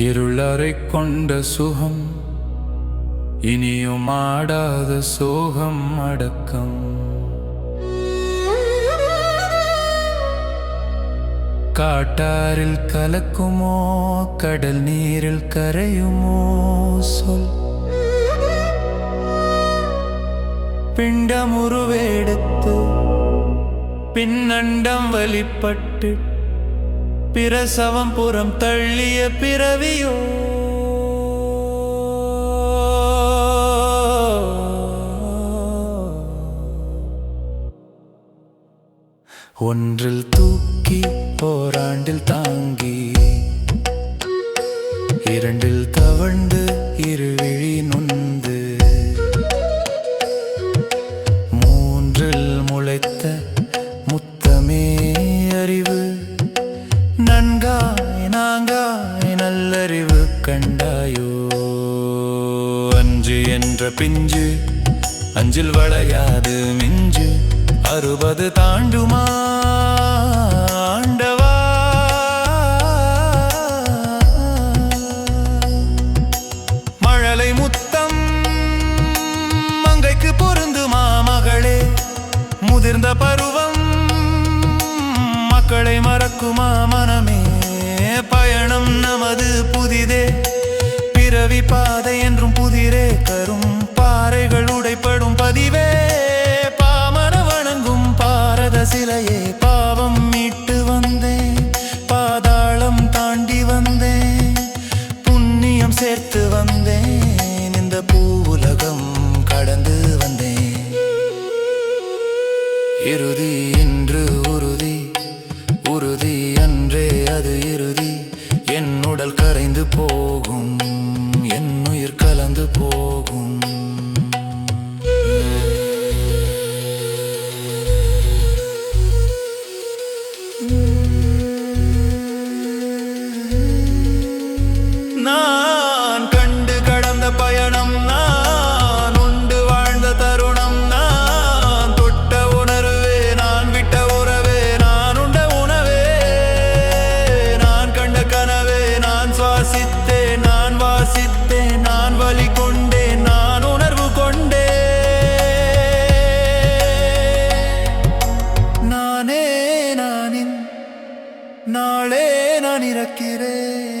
இருளரை கொண்ட சுகம் இனியும் ஆடாத சோகம் அடக்கம். காட்டாரில் கலக்குமோ கடல் நீரில் கரையுமோ சொல். பிண்டமுருவேடுத்து பின்னண்டம் வழிபட்டு பிரசவம் புறம் தள்ளிய பிறவியோ ஒன்றில் தூக்கி ஓராண்டில் தாங்கி இரண்டில் தவழ்ந்து இருவிழி நொந்து மூன்றில் முளைத்த முத்தமே அறிவு நன்காய் நாங்காய் நல்லறிவு கண்டாயோ? அஞ்சு என்ற பிஞ்சு அஞ்சில் வளையாது மிஞ்சு அறுபது தாண்டுமா? ஆண்டவா. மழலை முத்தம் மங்கைக்கு பொருந்துமா மகளே? முதிர்ந்த பருவம் மக்களை மறக்குமா மனமே? பயணம் நமது புதிதே. பிறவி பாதை என்றும் எடுத்து வந்தேன். இந்த பூ உலகம் கடந்து வந்தேன். இறுதி இன்று உறுதி. உறுதி அன்றே அது இறுதி. என் உடல் கரைந்து போகும். என் உயிர் கலந்து போகும். நாளே நான் இறக்கிறேன்.